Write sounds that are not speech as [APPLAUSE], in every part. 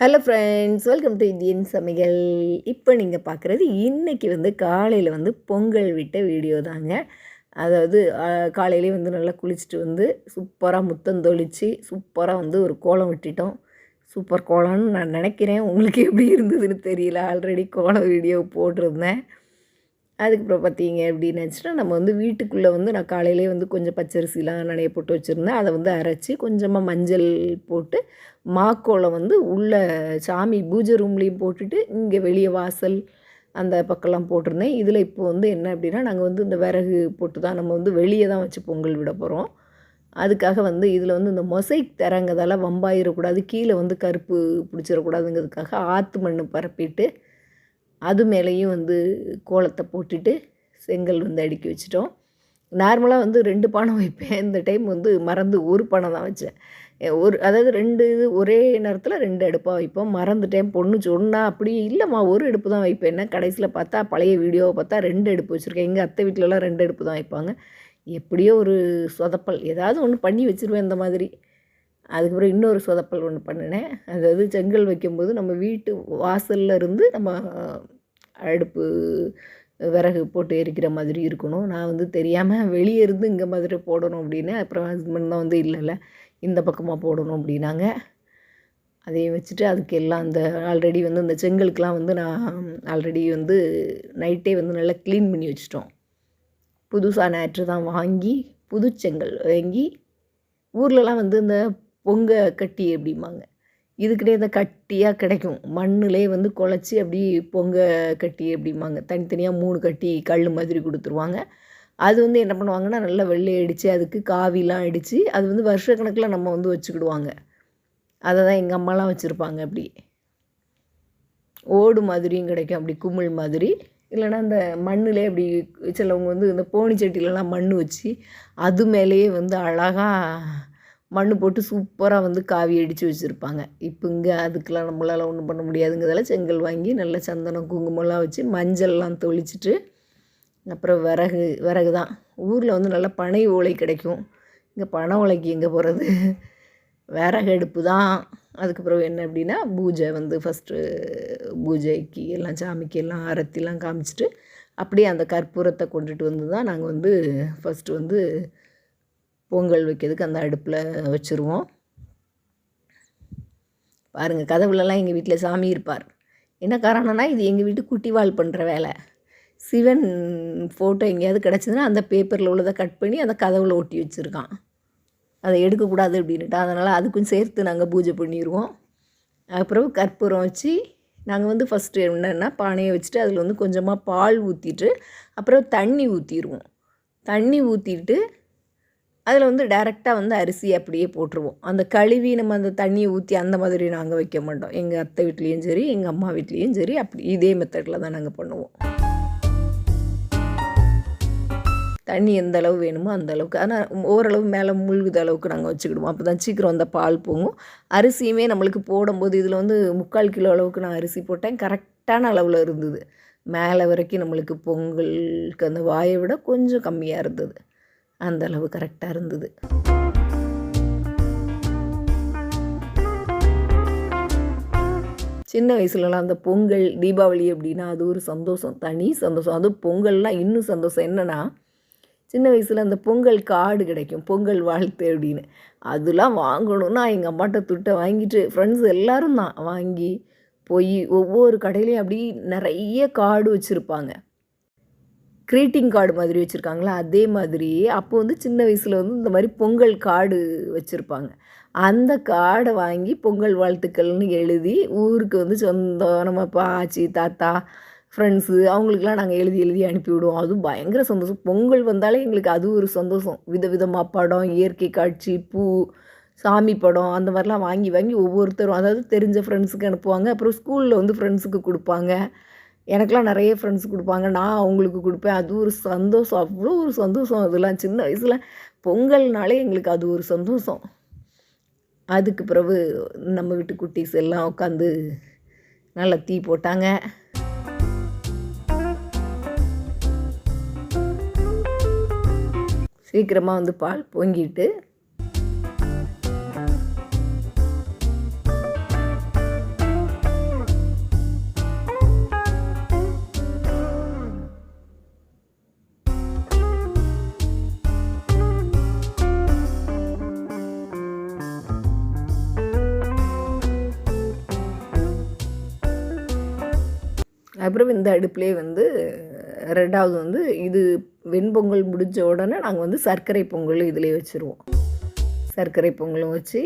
Hello friends welcome to Indian சமையல் இப்போ நீங்கள் பார்க்குறது இன்றைக்கி வந்து காலையில் வந்து பொங்கல் விட்ட வீடியோ தாங்க. அதாவது காலையிலே வந்து நல்லா குளிச்சுட்டு வந்து சூப்பராக முத்தம் தொளித்து சூப்பராக வந்து ஒரு கோலம் விட்டுட்டோம். சூப்பர் கோலம்னு நான் நினைக்கிறேன். உங்களுக்கு எப்படி இருந்ததுன்னு தெரியல. ஆல்ரெடி கோலம் வீடியோ போட்டிருந்தேன். அதுக்கப்புறம் பார்த்தீங்க அப்படின்னு நினச்சிட்டா நம்ம வந்து வீட்டுக்குள்ளே வந்து நான் காலையிலே வந்து கொஞ்சம் பச்சரிசிலாம் நனைய போட்டு வச்சுருந்தேன். அதை வந்து அரைச்சி கொஞ்சமாக மஞ்சள் போட்டு மாக்கோலம் வந்து உள்ளே சாமி பூஜை ரூம்லேயும் போட்டுட்டு இங்கே வெளியே வாசல் அந்த பக்கம்லாம் போட்டிருந்தேன். இதில் இப்போ வந்து என்ன அப்படின்னா நாங்கள் வந்து இந்த விறகு போட்டு தான் நம்ம வந்து வெளியே தான் வச்சு பொங்கல் விட போகிறோம் அதுக்காக வந்து இதில் வந்து இந்த மொசைக் தரங்கதால் வம்பாயிடக்கூடாது கீழே வந்து கருப்பு பிடிச்சிடக்கூடாதுங்கிறதுக்காக ஆற்று மண் பரப்பிட்டு அது மேலேயும் வந்து கோலத்தை போட்டுட்டு செங்கல் வந்து அடுக்கி வச்சிட்டோம். நார்மலாக வந்து ரெண்டு பானை வைப்பேன். இந்த டைம் வந்து மறந்து ஒரு பானை தான் வச்சேன். ஒரு அதாவது ரெண்டு இது ஒரே நேரத்தில் ரெண்டு அடுப்பாக வைப்போம். மறந்துட்டேன். பொண்ணு சொன்னால் அப்படி இல்லைம்மா ஒரு அடுப்பு தான் வைப்பேன். கடைசியில் பார்த்தா பழைய வீடியோவை பார்த்தா ரெண்டு அடுப்பு வச்சுருக்கேன். எங்கள் அத்தை வீட்டிலலாம் ரெண்டு அடுப்பு தான் வைப்பாங்க. எப்படியோ ஒரு சொதப்பல். ஏதாவது ஒன்று பண்ணி வச்சுருவேன் இந்த மாதிரி. அதுக்கப்புறம் இன்னொரு சொதப்பல் ஒன்று பண்ணினேன். அதாவது செங்கல் வைக்கும்போது நம்ம வீட்டு வாசலில் இருந்து நம்ம அடுப்பு விறகு போட்டு எரிக்கிற மாதிரி இருக்கணும். நான் வந்து தெரியாமல் வெளியே இருந்து இங்கே மாதிரி போடணும் அப்படின்னு அப்புறம் ஹஸ்பண்ட் தான் வந்து இல்லைல்ல இந்த பக்கமாக போடணும் அப்படின்னாங்க. அதையும் வச்சுட்டு அதுக்கு எல்லாம் அந்த ஆல்ரெடி வந்து இந்த செங்கலுக்கெலாம் வந்து நான் ஆல்ரெடி வந்து நைட்டே வந்து நல்லா க்ளீன் பண்ணி வச்சிட்டோம். புதுசாக நேற்று தான் வாங்கி புது செங்கல் வாங்கி ஊர்லலாம் வந்து இந்த பொங்க கட்டி அப்படிம்பாங்க. இதுக்கிட்டே இந்த கட்டியாக கிடைக்கும். மண்ணிலே வந்து குழச்சி அப்படி பொங்க கட்டி அப்படிம்பாங்க. தனித்தனியாக மூணு கட்டி கல் மாதிரி கொடுத்துருவாங்க. அது வந்து என்ன பண்ணுவாங்கன்னா நல்லா வெள்ளை அடித்து அதுக்கு காவிலாம் அடித்து அது வந்து வருஷக்கணக்கில் நம்ம வந்து வச்சுக்கிடுவாங்க. அதை தான் எங்கள் அம்மாலாம் வச்சுருப்பாங்க அப்படி. ஓடு மாதிரியும் கிடைக்கும் அப்படி குமிழ் மாதிரி. இல்லைன்னா இந்த மண்ணிலே அப்படி சிலவங்க வந்து இந்த போனி சட்டிலலாம் மண் வச்சு அது மேலேயே வந்து அழகாக மண் போட்டு சூப்பராக வந்து காவி அடித்து வச்சுருப்பாங்க. இப்போ இங்கே அதுக்கெலாம் நம்மளால் ஒன்றும் பண்ண முடியாதுங்கிறதால செங்கல் வாங்கி நல்லா சந்தனம் குங்குமம்லாம் வச்சு மஞ்சள்லாம் தொளிச்சிட்டு அப்புறம் விறகு விறகு தான் ஊரில் வந்து நல்லா பனை ஓலை கிடைக்கும். இங்கே பனை ஓலைக்கு எங்கே போகிறது விறகு அடுப்பு தான் அதுக்கப்புறம் என்ன அப்படின்னா பூஜை வந்து ஃபஸ்ட்டு பூஜைக்கு எல்லாம் சாமிக்கு எல்லாம் அரத்திலாம் காமிச்சிட்டு அப்படியே அந்த கற்பூரத்தை கொண்டுட்டு வந்து தான் நாங்கள் வந்து ஃபஸ்ட்டு வந்து பொங்கல் வைக்கிறதுக்கு அந்த அடுப்பில் வச்சுருவோம். பாருங்கள் கதவுலலாம் எங்கள் வீட்டில் சாமி இருப்பார். என்ன காரணம்னா இது எங்கள் வீட்டு குட்டி வாழ் பண்ணுற வேலை. சிவன் ஃபோட்டோ எங்கேயாவது கிடச்சிதுன்னா அந்த பேப்பரில் உள்ளதை கட் பண்ணி அந்த கதவில் ஒட்டி வச்சுருக்கான். அதை எடுக்கக்கூடாது அப்படின்ட்டு அதனால் அதுக்கும் சேர்த்து நாங்கள் பூஜை பண்ணிடுவோம் அப்புறம் கற்பூரம் வச்சு நாங்கள் வந்து ஃபஸ்ட்டு என்னென்னா பானையை வச்சுட்டு அதில் வந்து கொஞ்சமாக பால் ஊற்றிட்டு அப்புறம் தண்ணி ஊற்றிடுவோம் தண்ணி ஊற்றிட்டு அதில் வந்து டைரெக்டாக வந்து அரிசி அப்படியே போட்டுருவோம். அந்த கழுவி நம்ம அந்த தண்ணியை ஊற்றி அந்த மாதிரி நாங்கள் வைக்க மாட்டோம். எங்கள் அத்தை வீட்லேயும் சரி எங்கள் அம்மா வீட்லேயும் சரி அப்படி இதே மெத்தடில் தான் நாங்கள் பண்ணுவோம். தண்ணி எந்த அளவு வேணுமோ அந்த அளவுக்கு. ஆனால் ஓரளவு மேலே முழுகுத அளவுக்கு நாங்கள் வச்சுக்கிடுவோம். அப்போ தான் சீக்கிரம் அந்த பால் போகும். அரிசியுமே நம்மளுக்கு போடும்போது இதில் வந்து முக்கால் கிலோ அளவுக்கு நான் அரிசி போட்டேன். கரெக்டான அளவில் இருந்தது. மேலே வரைக்கும் நம்மளுக்கு பொங்கலுக்கு அந்த வாயை விட கொஞ்சம் கம்மியாக இருந்தது. அந்த அளவு கரெக்டாக இருந்தது. சின்ன வயசுலலாம் அந்த பொங்கல் தீபாவளி அப்படின்னா அது ஒரு சந்தோஷம் தனி சந்தோஷம். அதுவும் பொங்கல்லாம் இன்னும் சந்தோஷம். என்னென்னா சின்ன வயசில் அந்த பொங்கல் கார்டு கிடைக்கும் பொங்கல் வாழ்த்து அப்படின்னு. அதெல்லாம் வாங்கணும்னா எங்கள் அம்மாட்ட துட்டை வாங்கிட்டு ஃப்ரெண்ட்ஸ் எல்லோரும் தான் வாங்கி போய் ஒவ்வொரு கடையிலையும் அப்படி நிறைய கார்டு வச்சுருப்பாங்க. க்ரீட்டிங் கார்டு மாதிரி வச்சுருக்காங்களா? அதே மாதிரி அப்போ வந்து சின்ன வயசில் வந்து இந்த மாதிரி பொங்கல் கார்டு வச்சுருப்பாங்க. அந்த கார்டை வாங்கி பொங்கல் வாழ்த்துக்கள்னு எழுதி ஊருக்கு வந்து சொந்தம் நம்ம பாச்சி தாத்தா ஃப்ரெண்ட்ஸு அவங்களுக்குலாம் நாங்கள் எழுதி எழுதி அனுப்பிவிடுவோம் அதுவும் பயங்கர சந்தோஷம். பொங்கல் வந்தாலே எங்களுக்கு அது ஒரு சந்தோஷம். விதவிதமாக படம் இயற்கை காட்சி பூ சாமி படம் அந்த மாதிரிலாம் வாங்கி வாங்கி ஒவ்வொருத்தரும் அதாவது தெரிஞ்ச ஃப்ரெண்ட்ஸுக்கு அனுப்புவாங்க. அப்புறம் ஸ்கூலில் வந்து ஃப்ரெண்ட்ஸுக்கு கொடுப்பாங்க. எனக்கெலாம் நிறைய ஃப்ரெண்ட்ஸ் கொடுப்பாங்க. நான் அவங்களுக்கு கொடுப்பேன். அது ஒரு சந்தோஷம். அவ்வளோ ஒரு சந்தோஷம் அதெல்லாம். சின்ன வயசில் பொங்கல்னாலே எங்களுக்கு அது ஒரு சந்தோஷம். அதுக்கு பிறகு நம்ம வீட்டு குட்டீஸ் எல்லாம் உட்காந்து நல்லா தீ போட்டாங்க. சீக்கிரமாக வந்து பால் பொங்கிட்டு அப்புறம் இந்த அடுப்புலேயே வந்து ரெண்டாவது வந்து இது வெண்பொங்கல் முடிஞ்ச உடனே நாங்கள் வந்து சர்க்கரை பொங்கல் இதிலே வச்சுருவோம். சர்க்கரை பொங்கலும் வச்சு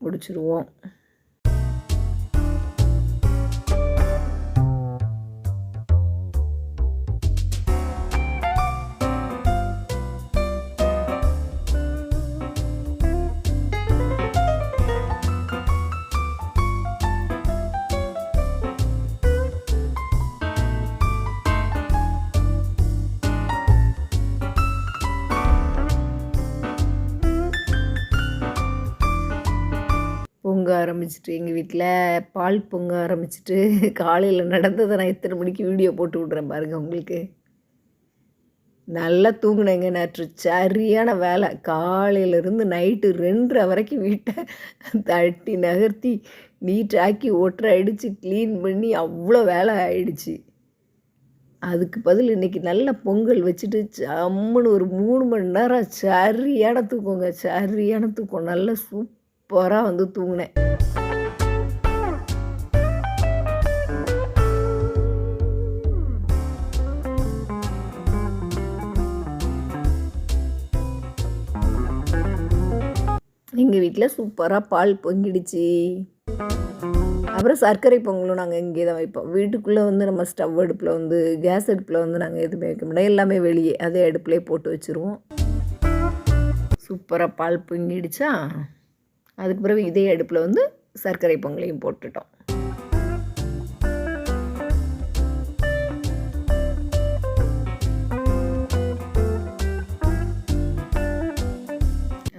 முடிச்சிருவோம். ஆரம்பிச்சிட்டு எங்கள் வீட்டில் பால் பொங்க ஆரம்பிச்சிட்டு [LAUGHS] காலையில் நடந்ததை நான் எத்தனை மணிக்கு வீடியோ போட்டு விட்றேன் பாருங்கள் உங்களுக்கு. நல்லா தூங்கினேங்க நேற்று சரியான வேலை. காலையிலேருந்து நைட்டு ரெண்டரை வரைக்கும் வீட்டை [LAUGHS] தட்டி நகர்த்தி நீட்டாக்கி ஒட்டரை அடித்து க்ளீன் பண்ணி அவ்வளோ வேலை ஆயிடுச்சு. அதுக்கு பதில் இன்றைக்கி நல்ல பொங்கல் வச்சுட்டு சம்முன்னு ஒரு மூணு மணி நேரம் சரியான தூக்கங்க சரியான தூக்கம். நல்லா சூப்பராக வந்து தூங்கினேன். எங்கள் வீட்டில் சூப்பராக பால் பொங்கிடுச்சு. அப்புறம் சர்க்கரை பொங்கலும் நாங்கள் இங்கே தான் வைப்போம். வீட்டுக்குள்ளே வந்து நம்ம ஸ்டவ் அடுப்பில் வந்து கேஸ் அடுப்பில் வந்து நாங்கள் எதுவுமே வைக்க முடியாது எல்லாமே வெளியே அதே அடுப்புலேயே போட்டு வச்சுருவோம். சூப்பராக பால் பொங்கிடுச்சா? அதுக்கு பிறகு இதே அடுப்பில் வந்து சர்க்கரை பொங்கலையும் போட்டுட்டோம்.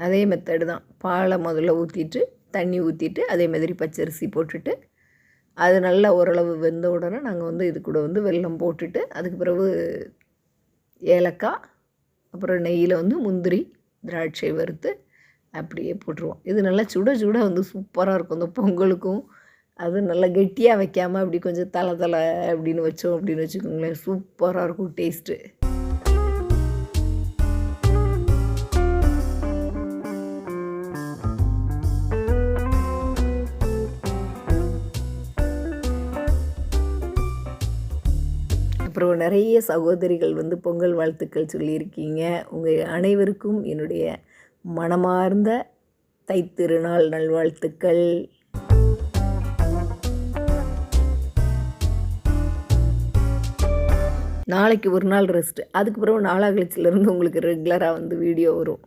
அதே மெத்தடு தான். பாலை முதல்ல ஊற்றிட்டு தண்ணி ஊற்றிட்டு அதே மாதிரி பச்சரிசி போட்டுட்டு அது நல்லா ஓரளவு வெந்த உடனே நாங்கள் வந்து இது கூட வந்து வெல்லம் போட்டுட்டு அதுக்கு பிறகு ஏலக்காய் அப்புறம் நெய்யில் வந்து முந்திரி திராட்சை வறுத்து அப்படியே போட்டுருவோம். இது நல்லா சுட சுட வந்து சூப்பராக இருக்கும். இந்த பொங்கலுக்கும் அது நல்லா கெட்டியாக வைக்காமல் அப்படி கொஞ்சம் தலை தலை அப்படின்னு வச்சோம் அப்படின்னு வச்சுக்கோங்களேன் சூப்பராக இருக்கும் டேஸ்ட்டு அப்புறம் நிறைய சகோதரிகள் வந்து பொங்கல் வாழ்த்துக்கள் சொல்லியிருக்கீங்க. உங்கள் அனைவருக்கும் என்னுடைய மனமார்ந்த தைத்திருநாள் நல்வாழ்த்துக்கள். நாளைக்கு ஒரு நாள் ரெஸ்ட்டு அதுக்கப்புறம் பிறகு நாளாகலிச்சிலேருந்து உங்களுக்கு ரெகுலராக வந்து வீடியோ வரும்.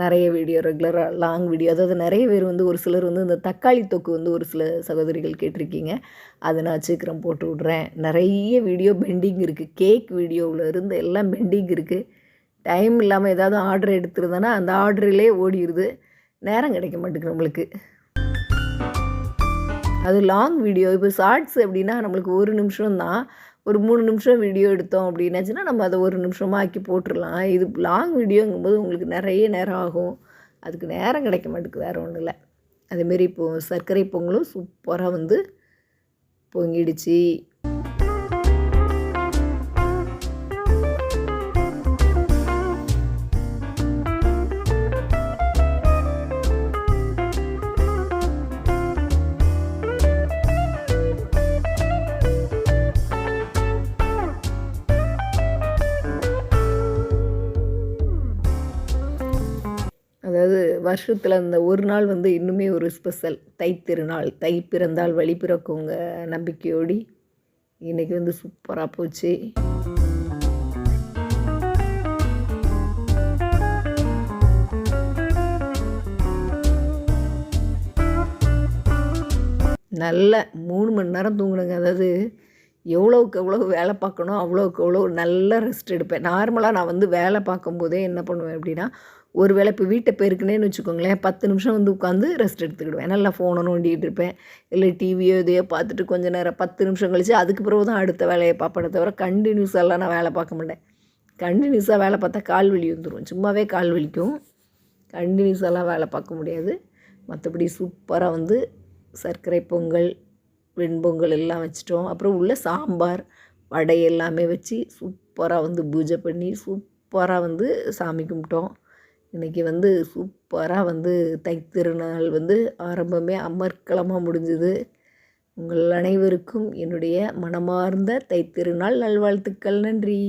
நிறைய வீடியோ ரெகுலராக லாங் வீடியோ அதாவது நிறைய பேர் வந்து ஒரு சிலர் வந்து இந்த தக்காளி தொக்கு வந்து ஒரு சில சகோதரிகள் கேட்டிருக்கீங்க. அதை நான் சீக்கிரம் போட்டு விட்றேன். நிறைய வீடியோ பெண்டிங் இருக்குது கேக் வீடியோவில் இருந்து எல்லாம் பெண்டிங் இருக்குது டைம் இல்லாமல் ஏதாவது ஆர்டர் எடுத்துருந்தேன்னா அந்த ஆர்டரிலே ஓடிடுது நேரம் கிடைக்க மாட்டேங்குது நம்மளுக்கு. அது லாங் வீடியோ இப்போ ஷார்ட்ஸ் அப்படின்னா நம்மளுக்கு ஒரு நிமிஷம் தான் ஒரு மூணு நிமிஷம் வீடியோ எடுத்தோம் அப்படின்னாச்சுன்னா நம்ம அதை ஒரு நிமிஷமாக ஆக்கி போட்டுடலாம். இது லாங் வீடியோங்கும்போது உங்களுக்கு நிறைய நேரம் ஆகும். அதுக்கு நேரம் கிடைக்க மாட்டேங்குது வேறு ஒன்றும் இல்லை. அதேமாரி இப்போது சர்க்கரை பொங்கலும் சூப்பராக வந்து பொங்கிடுச்சு. வருஷத்தில் அந்த ஒரு நாள் வந்து இன்னுமே ஒரு ஸ்பெஷல் தை திருநாள். தை பிறந்தால் வழி பிறக்குங்க நம்பிக்கையோடி. இன்றைக்கி வந்து சூப்பராக போச்சு. நல்ல மூணு மணி நேரம் தூங்கினுங்க. அதாவது எவ்வளோக்கு எவ்வளோ வேலை பார்க்கணும் அவ்வளோக்கு எவ்வளோ நல்ல ரெஸ்ட் எடுப்பேன். நார்மலாக நான் வந்து வேலை பார்க்கும்போதே என்ன பண்ணுவேன் அப்படின்னா ஒரு வேளை இப்போ வீட்டை பெருக்குனேன்னு வச்சுக்கோங்களேன் பத்து நிமிஷம் வந்து உட்காந்து ரெஸ்ட் எடுத்துக்கிடுவேன். நல்லா ஃபோனை நோண்டிகிட்டு இருப்பேன். இல்லை டிவியோ இதையோ பார்த்துட்டு கொஞ்சம் நேரம் பத்து நிமிஷம் கழித்து அதுக்கு பிறகு தான் அடுத்த வேலையை பார்ப்பேனே தவிர கண்டினியூஸாலாம் நான் வேலை பார்க்க மாட்டேன். கண்டினியூஸாக வேலை பார்த்தா கால் வலி வந்துடும் சும்மாவே கால் வலிக்கும். கண்டினியூஸாலாம் வேலை பார்க்க முடியாது. மற்றபடி சூப்பராக வந்து சர்க்கரை பொங்கல் வெண்பொங்கல் எல்லாம் வச்சிட்டோம். அப்புறம் உள்ள சாம்பார் வடை எல்லாமே வச்சு சூப்பராக வந்து பூஜை பண்ணி சூப்பராக வந்து சாமி கும்பிட்டோம். இன்றைக்கி வந்து சூப்பராக வந்து தைத்திருநாள் வந்து ஆரம்பமே அமர்க்களமாக முடிஞ்சுது. உங்கள் அனைவருக்கும் என்னுடைய மனமார்ந்த தைத்திருநாள் நல்வாழ்த்துக்கள். நன்றி.